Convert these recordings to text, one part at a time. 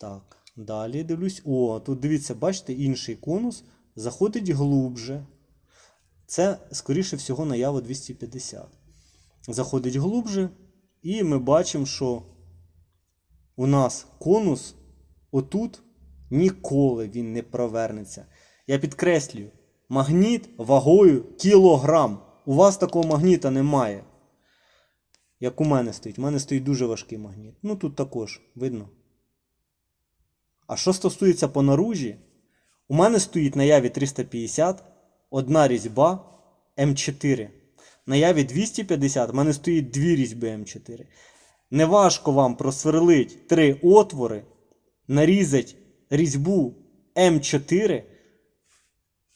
Так, далі дивлюсь. О, тут дивіться, бачите, інший конус заходить глубже. Це, скоріше всього, наяву 250. Заходить глубже, і ми бачимо, що у нас конус отут ніколи він не провернеться. Я підкреслюю, магніт вагою кілограм. У вас такого магніта немає. Як у мене стоїть. У мене стоїть дуже важкий магніт. Ну тут також, видно. А що стосується по наружі, у мене стоїть на яві 350, одна різьба М4. На яві 250, у мене стоїть дві різьби М4. Неважко вам просверлить три отвори, нарізать різьбу М4,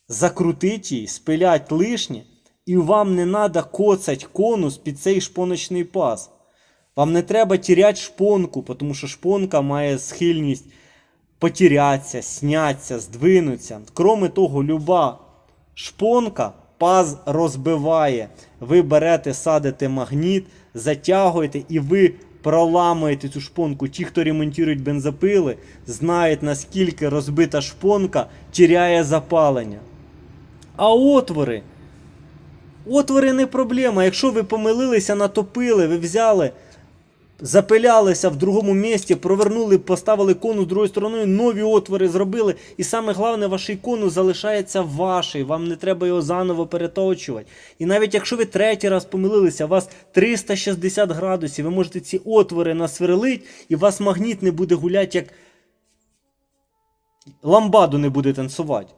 закрутить її, спилять лишнє, і вам не треба коцать конус під цей шпоночний паз. Вам не треба тіряти шпонку, тому що шпонка має схильність потірятися, сняться, здвинуться. Кроме того, люба шпонка паз розбиває. Ви берете, садите магніт, затягуєте і ви проламуєте цю шпонку. Ті, хто ремонтують бензопили, знають, наскільки розбита шпонка тіряє запалення. А отвори. Отвори не проблема. Якщо ви помилилися, натопили, ви взяли, запилялися в другому місці, провернули, поставили конус другою стороною, нові отвори зробили. І саме головне, ваш конус залишається ваший. Вам не треба його заново переточувати. І навіть якщо ви третій раз помилилися, у вас 360 градусів, ви можете ці отвори насверлити, і у вас магніт не буде гуляти, як ламбаду не буде танцювати.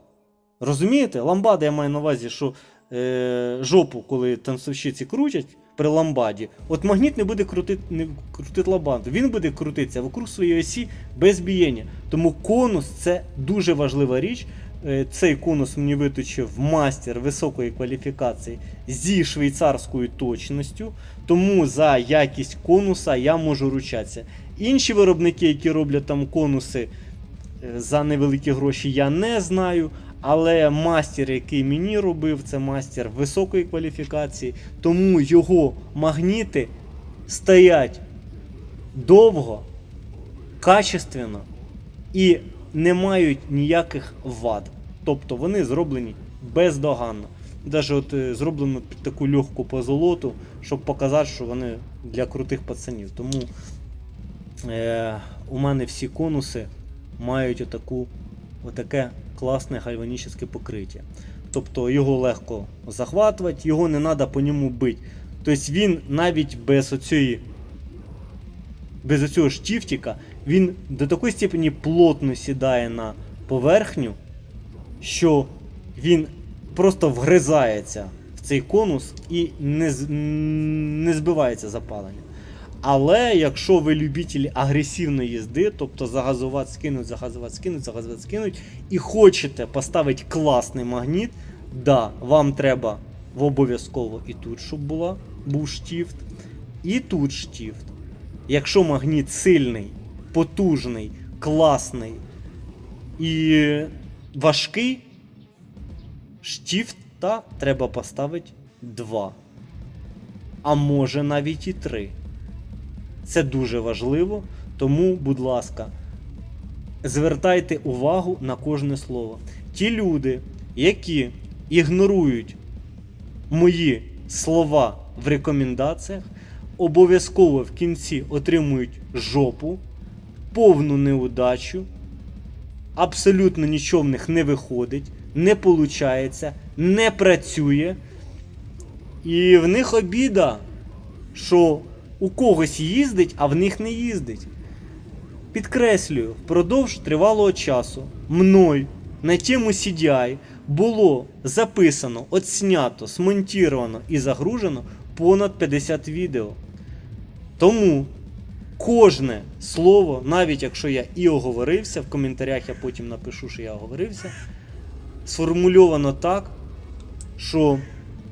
Розумієте? Ламбада я маю на увазі, що е, жопу, коли танцовщиці крутять при ламбаді, от магніт не буде крутити не крутити ламбаду. Він буде крутитися вокруг своєї осі без бієння. Тому конус це дуже важлива річ. Е, Цей конус мені виточив мастер високої кваліфікації зі швейцарською точністю. Тому за якість конуса я можу ручатися. Інші виробники, які роблять там конуси е, за невеликі гроші, я не знаю. Але мастер, який мені робив, це мастер високої кваліфікації, тому його магніти стоять довго, качественно і не мають ніяких вад. Тобто вони зроблені бездоганно. Навіть от е, зроблено під таку легку позолоту, щоб показати, що вони для крутих пацанів. Тому е, у мене всі конуси мають отаку, отаке класне гальванічне покриття. Тобто його легко захватувати, його не треба по ньому бити. Тобто він навіть без оцієї без оцього штифтика, він до такої степені плотно сідає на поверхню, що він просто вгризається в цей конус і не, не збивається запалення. Але якщо ви любитель агресивної їзди, тобто загазувати, скинуть, загазувати, скинуть, загазувати, скинуть, і хочете поставити класний магніт, да, вам треба в обов'язково і тут, щоб була, був штифт, і тут штифт. Якщо магніт сильний, потужний, класний і важкий, штифта треба поставити 2. А може навіть і 3. Це дуже важливо, тому, будь ласка, звертайте увагу на кожне слово. Ті люди, які ігнорують мої слова в рекомендаціях, обов'язково в кінці отримують жопу, повну неудачу, абсолютно нічого в них не виходить, не виходить, не працює. І в них обіда, що у когось їздить, а в них не їздить. Підкреслюю, впродовж тривалого часу мною на тему CDI було записано, отснято, смонтіровано і загружено понад 50 відео. Тому кожне слово, навіть якщо я і оговорився, в коментарях я потім напишу, що я оговорився, сформульовано так, що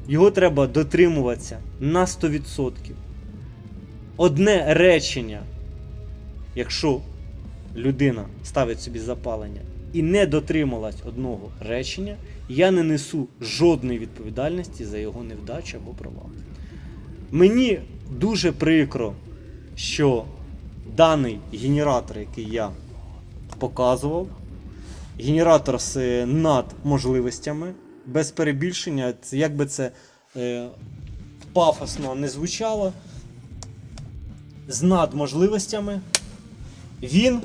його треба дотримуватися на 100%. Одне речення, якщо людина ставить собі запалення і не дотрималась одного речення, я не несу жодної відповідальності за його невдачу або провал. Мені дуже прикро, що даний генератор, який я показував. Генератор з е, надможливостями, без перебільшення, як би це е, пафосно не звучало. З надможливостями. Він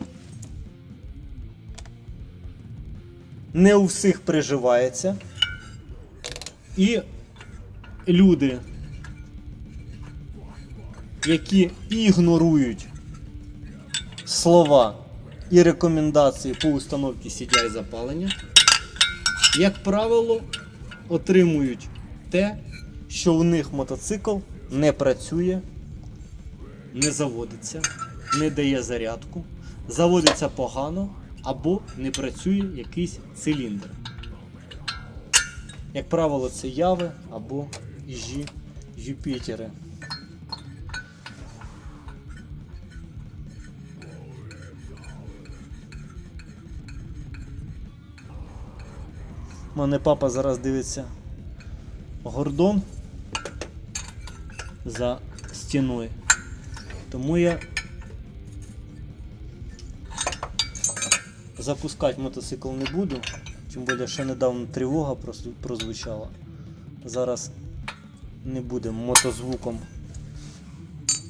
не у всіх приживається. І люди, які ігнорують слова і рекомендації по установці CDI запалення, як правило, отримують те, що у них мотоцикл не працює, не заводиться, не дає зарядку, заводиться погано або не працює якийсь циліндр. Як правило, це яви або іжі Юпітери. У мене папа зараз дивиться гордон за стіною. Тому я запускати мотоцикл не буду. Тим більше, що недавно тривога прозвучала. Зараз не будемо мотозвуком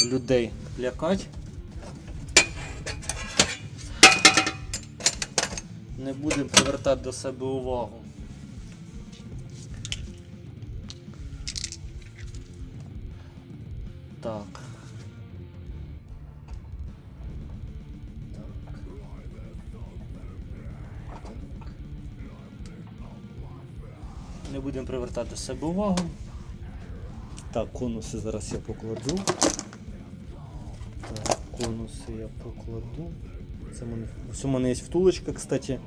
людей лякати. Не будемо привертати до себе увагу. До себе увагу. Так, конуси зараз я покладу. Так, конуси я покладу. Це мене, ось у мене є втулочка, кстати,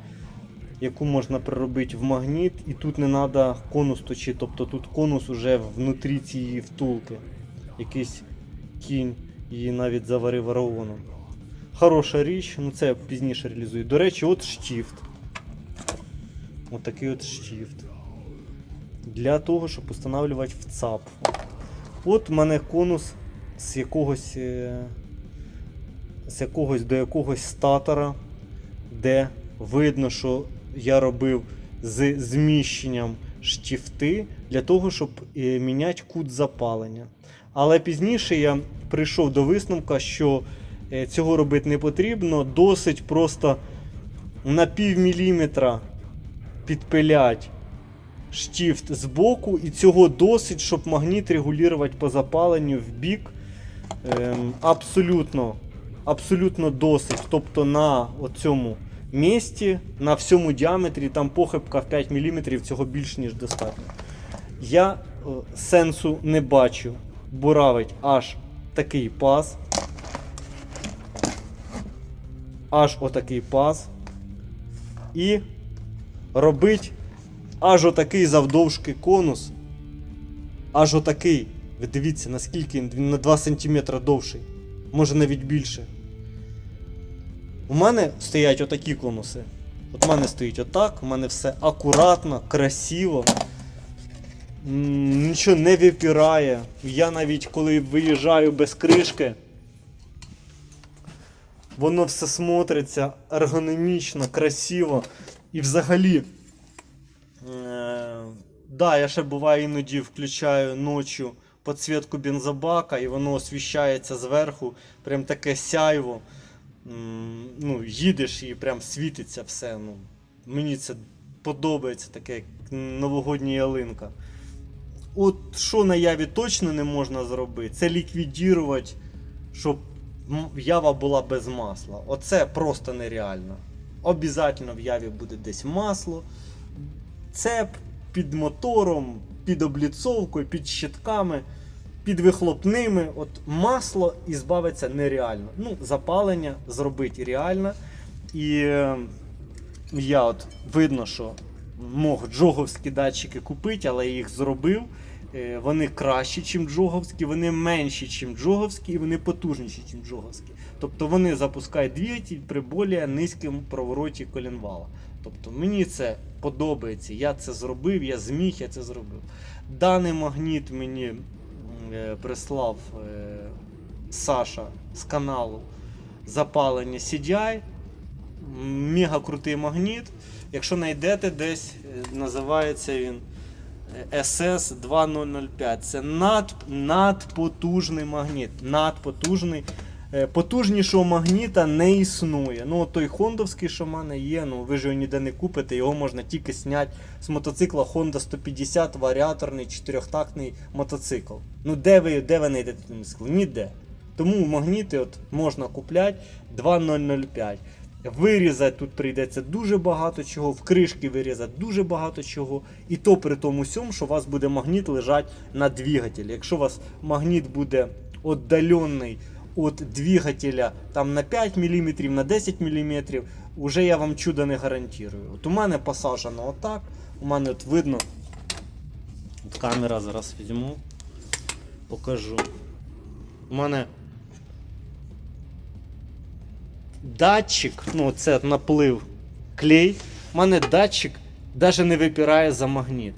яку можна приробити в магніт, і тут не треба конус точити, тобто тут конус уже внутрі цієї втулки. Якийсь кінь її навіть заварив раоном. Хороша річ, ну це пізніше реалізую. До речі, от штіфт. Отакий от штіфт. Для того, щоб встановлювати в ЦАП. От в мене конус з якогось. е, З якогось до якогось статора, де видно, що я робив з зміщенням штіфти для того, щоб е, міняти кут запалення. Але пізніше я прийшов до висновка, що е, цього робити не потрібно, досить просто на пів міліметра підпилять штіфт з боку, і цього досить, щоб магніт регулювати по запаленню в бік. Ем, абсолютно, абсолютно досить. Тобто на цьому місці, на всьому діаметрі, там похибка в 5 мм, цього більш ніж достатньо. Я е, сенсу не бачу буравить аж такий паз. Аж отакий паз. І робить аж отакий завдовжки конус. Аж отакий. Ви дивіться, наскільки він, на 2 см довший. Може навіть більше. У мене стоять отакі конуси. От у мене стоїть отак, у мене все акуратно, красиво. Нічого не випирає. Я навіть коли виїжджаю без кришки, воно все смотриться ергономічно, красиво. І взагалі. Да, я ще буває іноді включаю ночі підсвітку бензобака, і воно освіщається зверху, прям таке сяйво. Ну, їдеш і прям світиться все. Ну, мені це подобається, таке як новогодня ялинка. От що на яві точно не можна зробити, це ліквідувати, щоб ява була без масла. Оце просто нереально. Обязательно в яві буде десь масло, цеп під мотором, під обліцовкою, під щитками, під вихлопними. От масло і збавиться нереально. Ну, запалення зробити реально. І е, я от видно, що мог джоговські датчики купити, але їх зробив. Е, Вони кращі, ніж джоговські, вони менші, ніж джоговські, і вони потужніші, ніж джоговські. Тобто вони запускають двигатель при більш низькому провороті колінвала. Тобто мені це подобається. Я це зробив, я зміг, я це зробив. Даний магніт мені е, прислав е, Саша з каналу запалення CDI. мега крутий магніт. Якщо знайдете десь, е, називається він е, SS2005. Це над, надпотужний магніт. Надпотужний. Е, Потужнішого магніта не існує. Ну, той хондовський, що в мене є, ну ви ж його ніде не купите, його можна тільки зняти з мотоцикла Honda 150 варіаторний чотирьохтактний мотоцикл. Ну де ви, де ви знайдете такий мотоцикл? Ніде. Тому магніти от можна купляти 2005. Вирізати тут прийдеться дуже багато чого, в кришки вирізати дуже багато чого. І то при тому всьому, що у вас буде магніт лежати на двигателі. Якщо у вас магніт буде віддалений від двигателя там, на 5 мм, на 10 мм, вже я вам чудо не гарантую. От у мене посаджено отак. У мене от видно. От камера зараз візьму, покажу. У мене датчик, ну це наплив клей. У мене датчик навіть не випирає за магніт.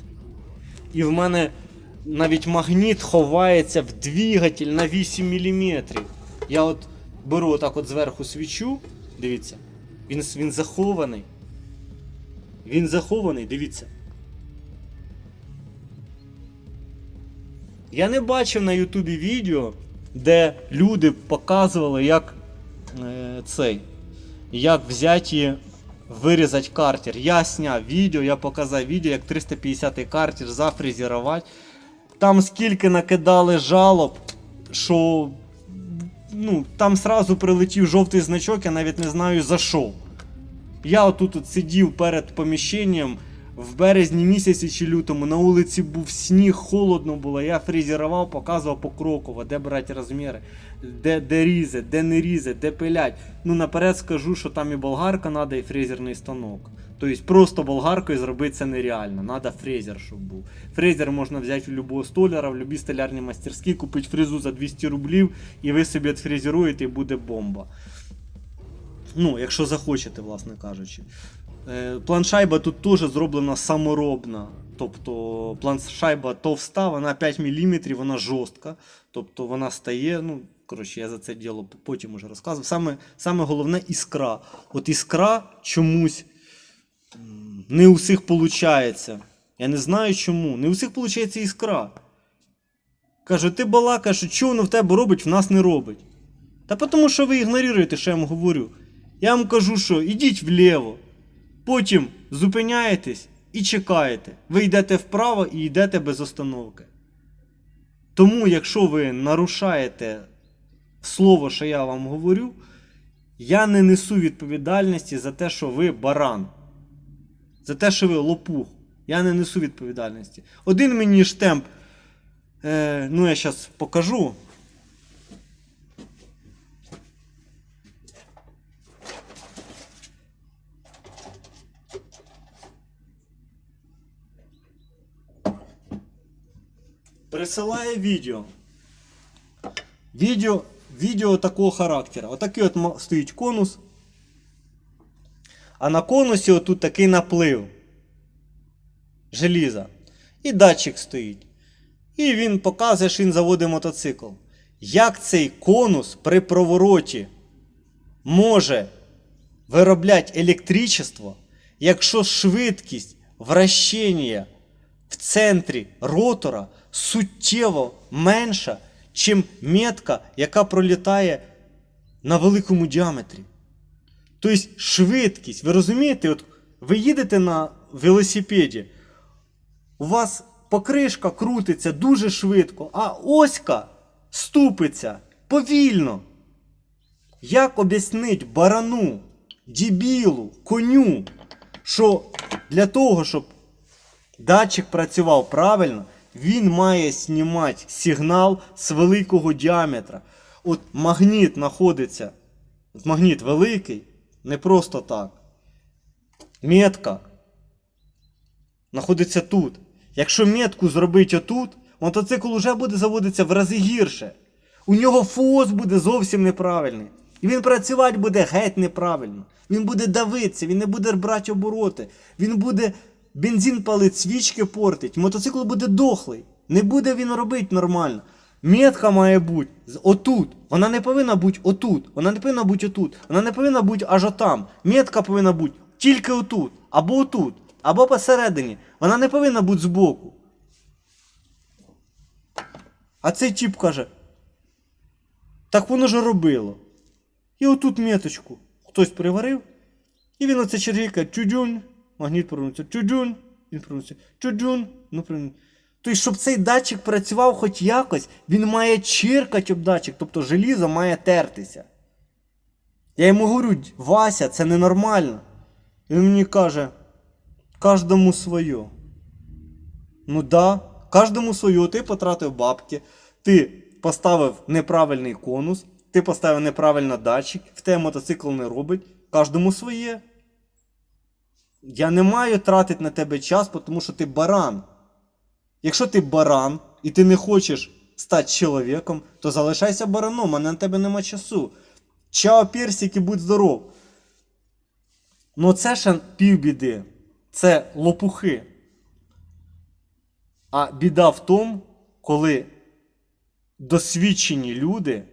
І в мене навіть магніт ховається в двигатель на 8 мм. Я от беру отак от зверху свічу, дивіться, він, він захований. Він захований, дивіться. Я не бачив на Ютубі відео, де люди показували, як е, цей, як взяті вирізати картер. Я зняв відео, я показав відео, як 350 картер зафрезерувати. Там скільки накидали жалоб, що ну, там сразу прилетів жовтий значок, я навіть не знаю за що. Я отут от сидів перед поміщенням в березні місяці чи лютому, на вулиці був сніг, холодно було. Я фрезерував, показував покроково, де брати розміри, де, де різати, де не різати, де пилять. Ну наперед скажу, що там і болгарка треба, і фрезерний станок. Тобто просто болгаркою зробити це нереально. Надо фрезер, щоб був. Фрезер можна взяти у любого столяра, в любій столярній мастерській, купити фрезу за 200 рублів, і ви собі відфрезеруєте, і буде бомба. Ну, якщо захочете, власне кажучи. Е, Планшайба тут теж зроблена саморобна. Тобто планшайба товста, вона 5 мм, вона жорстка. Тобто вона стає. ну, Коротше, я за це діло потім уже розказував. Саме, саме головне іскра. От іскра чомусь не у всіх виходить. Я не знаю чому. Не у всіх виходить іскра. Кажу, ти балакаєш, що воно в тебе робить, в нас не робить. Та тому що ви ігноруєте, що я вам говорю. Я вам кажу, що ідіть вліво, потім зупиняєтесь і чекаєте. Ви йдете вправо і йдете без остановки. Тому, якщо ви нарушаєте слово, що я вам говорю, я не несу відповідальності за те, що ви баран. За те, що ви лопух. Я не несу відповідальності. Один мені штемп, е, ну я зараз покажу. Присилає відео. Відео, відео такого характеру. Отакий от ма- стоїть конус. А на конусі отут такий наплив желіза. І датчик стоїть. І він показує, що він заводить мотоцикл. Як цей конус при провороті може виробляти електричество, якщо швидкість вращення в центрі ротора суттєво менша, чим метка, яка пролітає на великому діаметрі. Тобто швидкість, ви розумієте, от ви їдете на велосипеді, у вас покришка крутиться дуже швидко, а оська ступиться повільно. Як об'яснить барану, дібілу, коню, що для того, щоб датчик працював правильно, він має знімати сигнал з великого діаметра. От магніт знаходиться, магніт великий, не просто так. Метка знаходиться тут. Якщо метку зробити отут, мотоцикл вже буде заводитися в рази гірше. У нього фос буде зовсім неправильний. І він працювати буде геть неправильно. Він буде давитися, він не буде брати обороти. Він буде бензин палить, свічки портить, мотоцикл буде дохлий. Не буде він робити нормально. Метка має бути отут. Вона не повинна бути отут. Вона не повинна бути отут. Вона не повинна бути аж отам. Метка повинна бути тільки отут. Або отут. Або посередині. Вона не повинна бути збоку. А цей тип каже. Так воно ж робило. І отут меточку. Хтось приварив. І він оце червіка чудюнь. Магніт повернувся чудюнь. Він повернувся чудюнь. Ну, прям- Тобто, щоб цей датчик працював хоч якось, він має чиркати об датчик, тобто желізо має тертися. Я йому говорю, Вася, це ненормально. Він мені каже, кожному своє. Ну да, кожному своє, ти потратив бабки, ти поставив неправильний конус, ти поставив неправильно датчик, в тебе мотоцикл не робить, кожному своє. Я не маю тратити на тебе час, тому що ти баран. Якщо ти баран і ти не хочеш стати чоловіком, то залишайся бараном, а на тебе нема часу. Чао, персик, і будь здоров. Ну це ще півбіди. Це лопухи. А біда в тому, коли досвідчені люди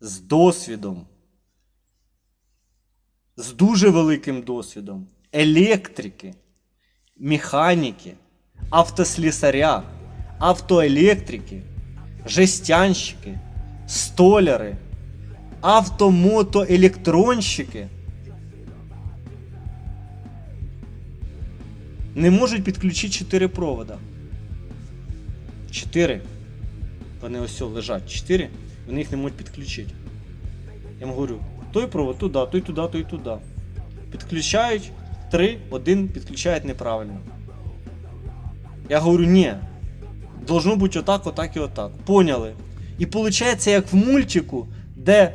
з досвідом, з дуже великим досвідом, електрики, механіки, автослісаря, автоелектрики, жестянщики, столяри, автомотоелектронщики не можуть підключити 4 провода. 4. Вони ось лежать. 4. Вони їх не можуть підключити. Я вам говорю, той провод туди, той туди, той туди. Підключають 3, один підключають неправильно. Я говорю, ні. Должно бути отак, отак і отак. Поняли. І виходить, як в мультику, де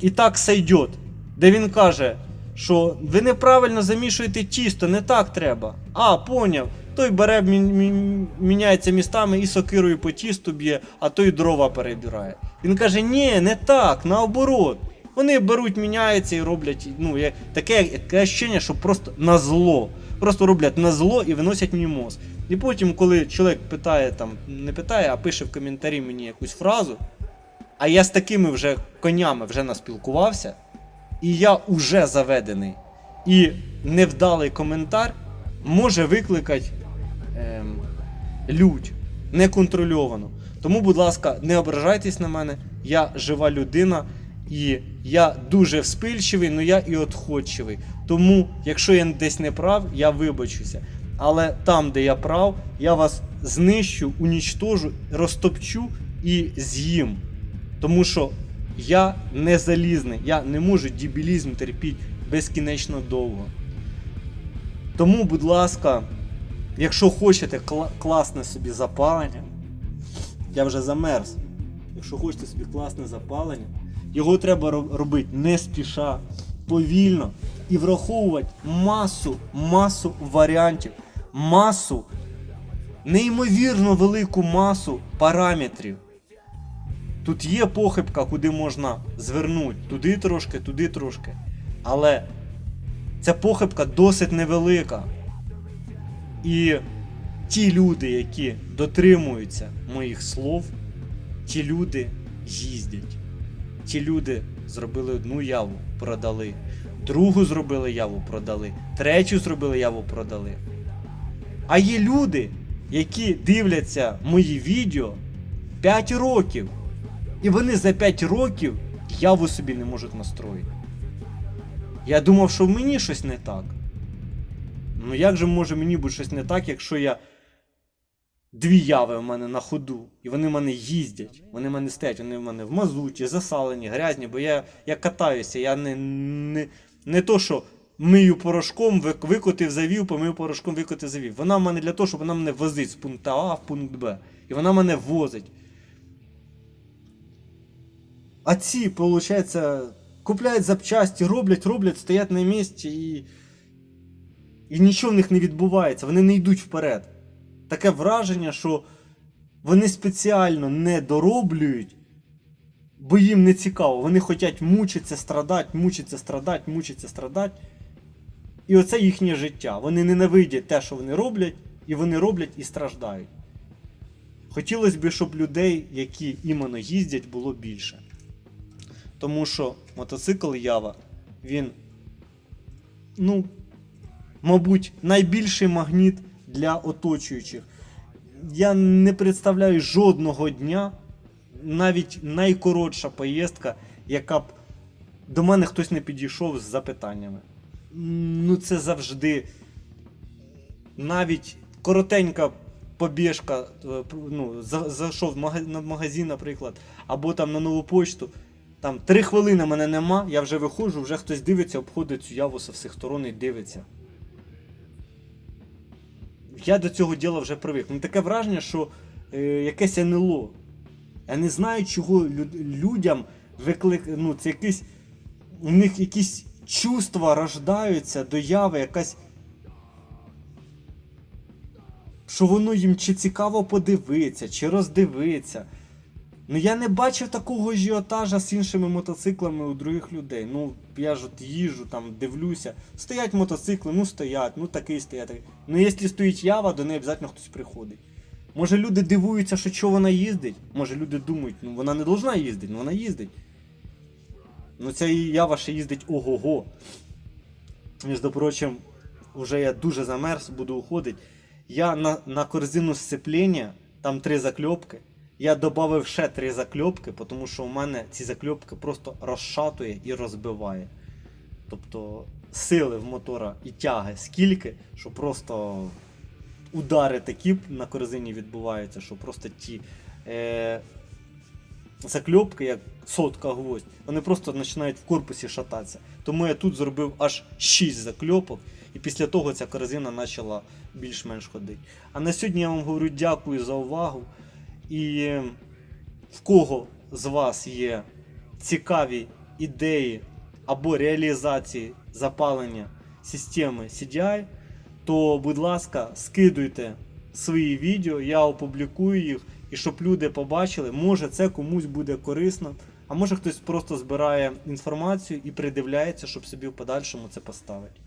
і так сойдет, де він каже, що ви неправильно замішуєте тісто, не так треба. А, поняв. Той бере, мі- мі- міняється містами і сокирою по тісту б'є, а той дрова перебирає. Він каже, ні, не так, наоборот. Вони беруть, міняються і роблять. Ну, є таке, таке ощущення, що просто на зло. Просто роблять на зло і виносять мімоз. І потім, коли чоловік питає, там, не питає, а пише в коментарі мені якусь фразу, а я з такими вже конями вже наспілкувався, і я уже заведений. І невдалий коментар може викликати ем, лють неконтрольовано. Тому, будь ласка, не ображайтесь на мене. Я жива людина, і я дуже вспильчивий, але я і отходчивий. Тому, якщо я десь не прав, я вибачуся. Але там, де я прав, я вас знищу, унічтожу, розтопчу і з'їм. Тому що я не залізний, я не можу дебілізм терпіти безкінечно довго. Тому, будь ласка, якщо хочете кла- класне собі запалення, я вже замерз. Якщо хочете собі класне запалення, його треба робити не спіша, повільно і враховувати масу, масу варіантів, масу, неймовірно велику масу параметрів. Тут є похибка, куди можна звернути туди трошки, туди трошки. Але ця похибка досить невелика. І ті люди, які дотримуються моїх слов, ті люди їздять. Ті люди зробили одну яву, продали, другу зробили яву, продали, третю зробили яву, продали. А є люди, які дивляться мої відео 5 років. І вони за 5 років яву собі не можуть настроїти. Я думав, що в мені щось не так. Ну як же може мені бути щось не так, якщо я. Дві яви в мене на ходу, і вони в мене їздять, вони в мене стоять, вони в мене в мазуті, засалені, грязні, бо я, я катаюся, я не, не, не то, що мию порошком, викотив, завів, помив порошком, викотив, завів. Вона в мене для того, щоб вона мене возить з пункту А в пункт Б. І вона мене возить. А ці, виходить, купляють запчасті, роблять, роблять, стоять на місці і. І нічого в них не відбувається, вони не йдуть вперед. Таке враження, що вони спеціально не дороблюють, бо їм не цікаво. Вони хочуть мучитися, страдати, мучитися, страдати, мучитися, страдати. І оце їхнє життя. Вони ненавидять те, що вони роблять, і вони роблять і страждають. Хотілося б, щоб людей, які іменно їздять, було більше. Тому що мотоцикл Ява, він, ну, мабуть, найбільший магніт для оточуючих. Я не представляю жодного дня, навіть найкоротша поїздка, яка б до мене хтось не підійшов з запитаннями. Ну, це завжди навіть коротенька побіжка, е, ну, зайшов на магазин, наприклад, або там на нову почту. Там три хвилини мене нема, я вже виходжу, вже хтось дивиться, обходить цю яву з всіх сторон і дивиться. Я до цього діла вже привик. Ну таке враження, що е, якесь НЛО. Я не знаю, чого люд, людям виклик. Ну, це якийсь. У них якісь чувства рождаються дояви, якась. Що воно їм чи цікаво подивитися, чи роздивитися. Ну я не бачив такого ажіотажа з іншими мотоциклами у других людей. Ну, я ж от їжу, там, дивлюся. Стоять мотоцикли, ну стоять, ну такий стоять. такий. Ну, якщо стоїть ява, до неї обов'язково хтось приходить. Може люди дивуються, що чого вона їздить? Може люди думають, ну вона не должна їздити, ну вона їздить. Ну ця ява ще їздить ого-го. Між прочим, вже я дуже замерз, буду уходити. Я на, на корзину сцеплення, там три закльопки. Я додав ще три закльопки, тому що у мене ці закльопки просто розшатує і розбиває. Тобто сили в мотора і тяги скільки, що просто удари такі на корзині відбуваються, що просто ті е, закльопки, як сотка гвоздь, вони просто починають в корпусі шататися. Тому я тут зробив аж 6 закльопок, і після того ця корзина почала більш-менш ходити. А на сьогодні я вам говорю дякую за увагу. І в кого з вас є цікаві ідеї або реалізації запалення системи CDI, то, будь ласка, скидуйте свої відео, я опублікую їх, і щоб люди побачили, може це комусь буде корисно, а може хтось просто збирає інформацію і придивляється, щоб собі в подальшому це поставити.